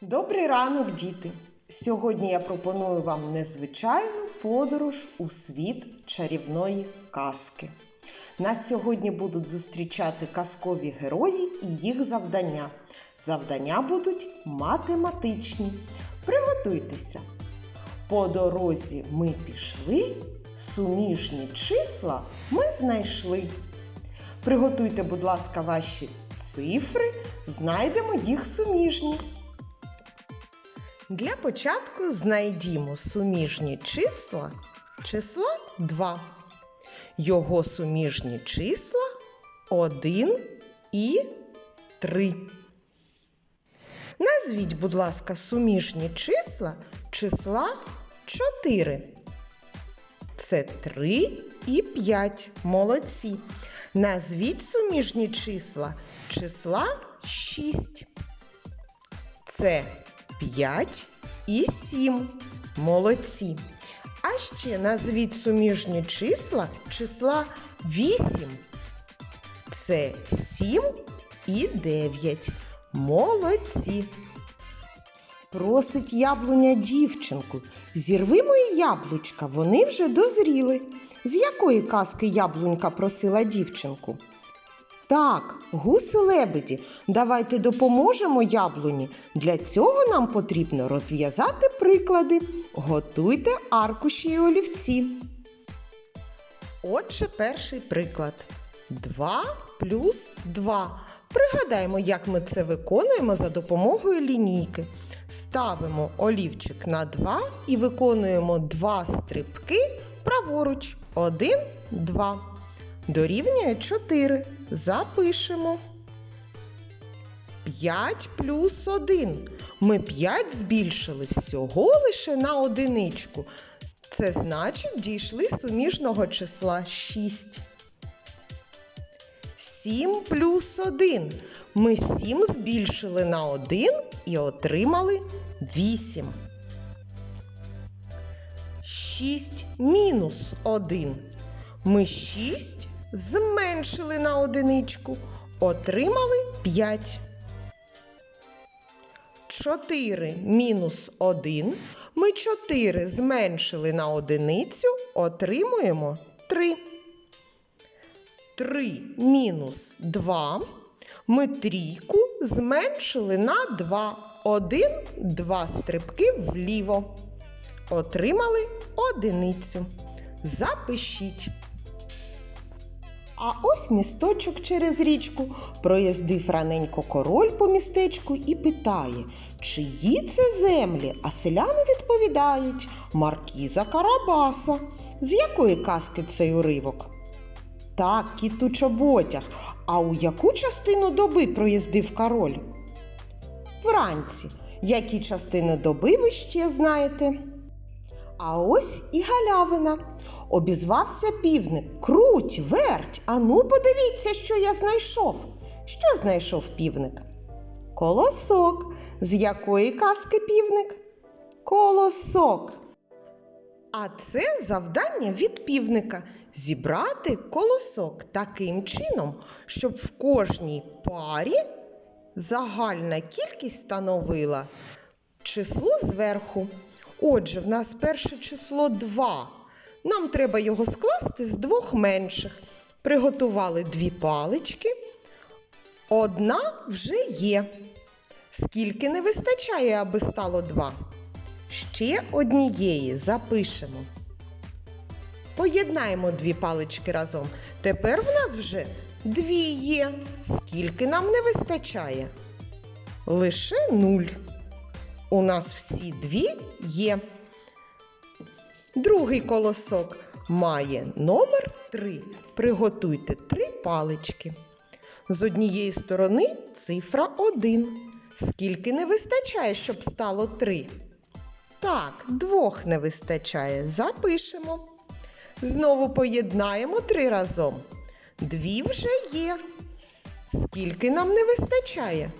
Добрий ранок, діти! Сьогодні я пропоную вам незвичайну подорож у світ чарівної казки. Нас сьогодні будуть зустрічати казкові герої і їх завдання. Завдання будуть математичні. Приготуйтеся. По дорозі ми пішли, суміжні числа ми знайшли. Приготуйте, будь ласка, ваші цифри, знайдемо їх суміжні. Для початку знайдімо суміжні числа числа 2. Його суміжні числа 1 і 3. Назвіть, будь ласка, суміжні числа числа 4. Це 3 і 5. Молодці. Назвіть суміжні числа числа 6. Це 5 і 7. Молодці. А ще назвіть суміжні числа числа 8. Це 7 і 9. Молодці. Просить яблуня дівчинку. Зірви мої яблучка, вони вже дозріли. З якої казки яблунька просила дівчинку? Так, гуси лебеді, давайте допоможемо яблуні. Для цього нам потрібно розв'язати приклади. Готуйте аркуші і олівці. Отже, перший приклад. 2 плюс 2. Пригадаємо, як ми це виконуємо за допомогою лінійки. Ставимо олівчик на 2 і виконуємо два стрибки праворуч. 1, 2. Дорівнює 4. Запишемо. 5 плюс 1. Ми 5 збільшили всього лише на одиничку. Це значить дійшли суміжного числа 6. 7 плюс 1. Ми 7 збільшили на 1 і отримали 8. 6 мінус 1. Ми 6 зменшили на одиничку, отримали 5. 4 мінус 1. Ми 4 зменшили на одиницю, отримуємо 3. 3 мінус 2. Ми трійку зменшили на 2. 1, 2 стрибки вліво. Отримали одиницю. Запишіть. А ось місточок через річку. Проїздив раненько король по містечку і питає, чиї це землі? А селяни відповідають Маркіза Карабаса. З якої казки цей уривок? Так, кіт у чоботях. А у яку частину доби проїздив король? Вранці. Які частини доби ви ще знаєте? А ось і галявина. Обізвався півник. Круть, верть, ану подивіться, що я знайшов. Що знайшов півник? Колосок. З якої казки півник? Колосок. А це завдання від півника зібрати колосок таким чином, щоб в кожній парі загальна кількість становила число зверху. Отже, в нас перше число 2. Нам треба його скласти з двох менших. Приготували дві палички. Одна вже є. Скільки не вистачає, аби стало два? Ще однієї запишемо. Поєднаємо дві палички разом. Тепер в нас вже дві є. Скільки нам не вистачає? Лише нуль. У нас всі дві є. Другий колосок має номер 3. Приготуйте три палички. З однієї сторони цифра 1. Скільки не вистачає, щоб стало 3? Так, двох не вистачає. Запишемо. Знову поєднаємо три разом. Дві вже є. Скільки нам не вистачає?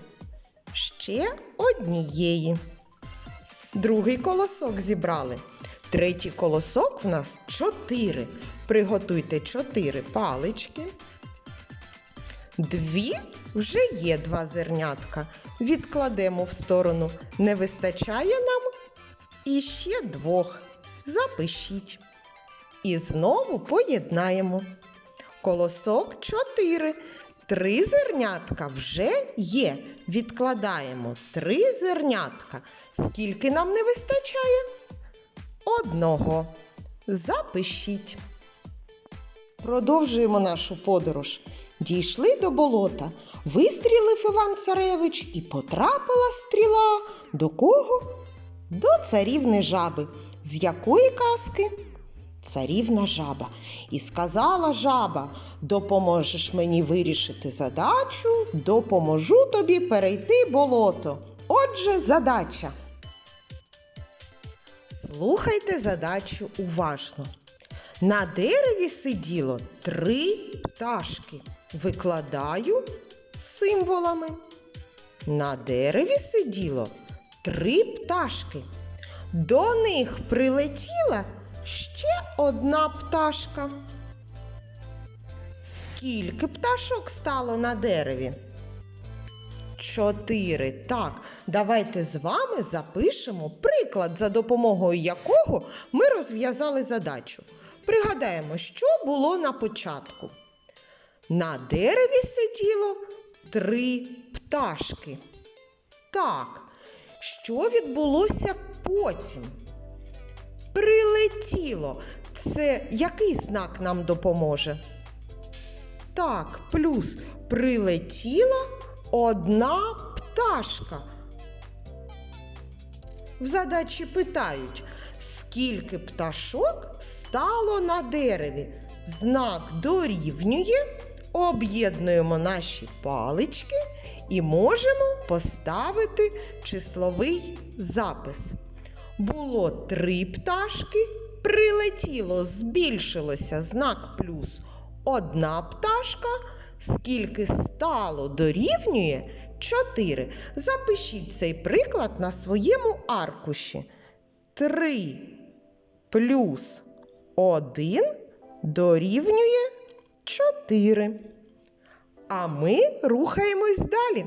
Ще однієї. Другий колосок зібрали. Третій колосок в нас 4. Приготуйте 4 палички. Дві вже є два зернятка. Відкладемо в сторону. Не вистачає нам і ще двох. Запишіть. І знову поєднаємо. Колосок 4. Три зернятка вже є. Відкладаємо три зернятка. Скільки нам не вистачає? Одного. Запишіть. Продовжуємо нашу подорож. Дійшли до болота, вистрілив Іван Царевич і потрапила стріла до кого? До царівни жаби. З якої казки? Царівна жаба. І сказала жаба: допоможеш мені вирішити задачу, допоможу тобі перейти болото. Отже, задача. Слухайте задачу уважно. На дереві сиділо три пташки. Викладаю символами. На дереві сиділо три пташки. До них прилетіла ще одна пташка. Скільки пташок стало на дереві? Чотири. Так, давайте з вами запишемо приклад, за допомогою якого ми розв'язали задачу. Пригадаємо, що було на початку. На дереві сиділо три пташки. Так, що відбулося потім? Прилетіло. Це який знак нам допоможе? Так, плюс прилетіла одна пташка. В задачі питають, скільки пташок стало на дереві. Знак дорівнює, об'єднуємо наші палички і можемо поставити числовий запис. Було три пташки, прилетіло, збільшилося знак плюс одна пташка. Скільки стало дорівнює 4. Запишіть цей приклад на своєму аркуші. 3 плюс 1 дорівнює 4. А ми рухаємось далі.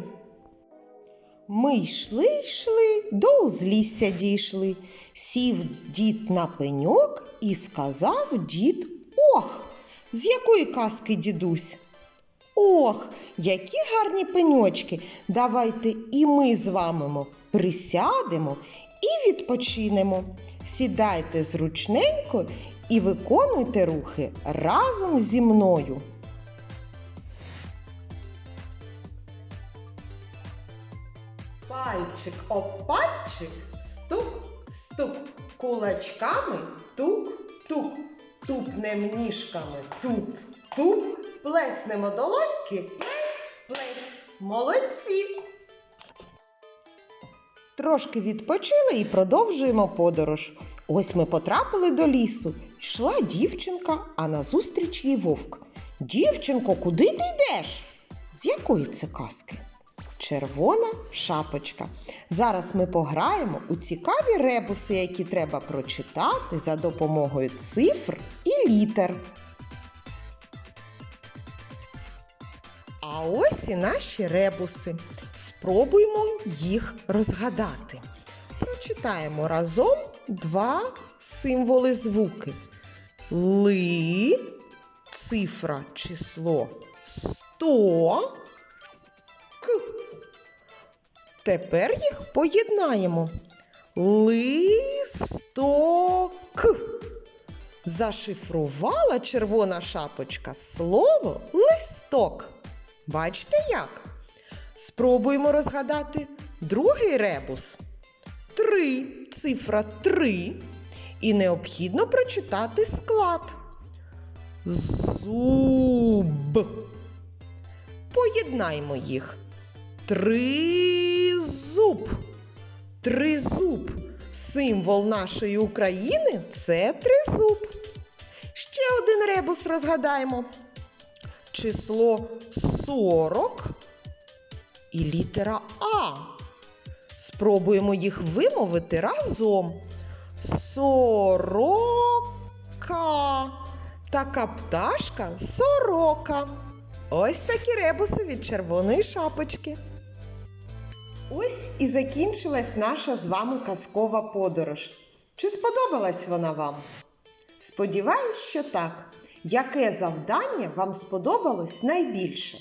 Ми йшли, йшли, до узлісся дійшли. Сів дід на пеньок і сказав дід Ох! З якої казки дідусь? Ох, які гарні пеньочки. Давайте і ми з вами присядемо і відпочинемо. Сідайте зручненько і виконуйте рухи разом зі мною. Пальчик об пальчик, стук, стук, кулачками тук-тук, тупнем ніжками туп-туп, плеснемо долоньки, плес-плес. Молодці! Трошки відпочили і продовжуємо подорож. Ось ми потрапили до лісу. Йшла дівчинка, а назустріч їй вовк. Дівчинко, куди ти йдеш? З якої це казки? Червона шапочка. Зараз ми пограємо у цікаві ребуси, які треба прочитати за допомогою цифр і літер. А ось і наші ребуси. Спробуймо їх розгадати. Прочитаємо разом два символи звуки. Ли, цифра, число 100. К. Тепер їх поєднаємо. Листок. Зашифрувала червона шапочка слово листок. Бачите як? Спробуємо розгадати другий ребус. Три, цифра три. І необхідно прочитати склад. Зуб. Поєднаймо їх. Тризуб. Тризуб. Символ нашої України це тризуб. Ще один ребус розгадаємо. Число 40 і літера А. Спробуємо їх вимовити разом. Сорока. Така пташка сорока. Ось такі ребуси від червоної шапочки. Ось і закінчилась наша з вами казкова подорож. Чи сподобалась вона вам? Сподіваюсь, що так. Яке завдання вам сподобалось найбільше?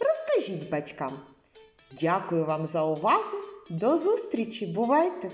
Розкажіть батькам. Дякую вам за увагу. До зустрічі! Бувайте!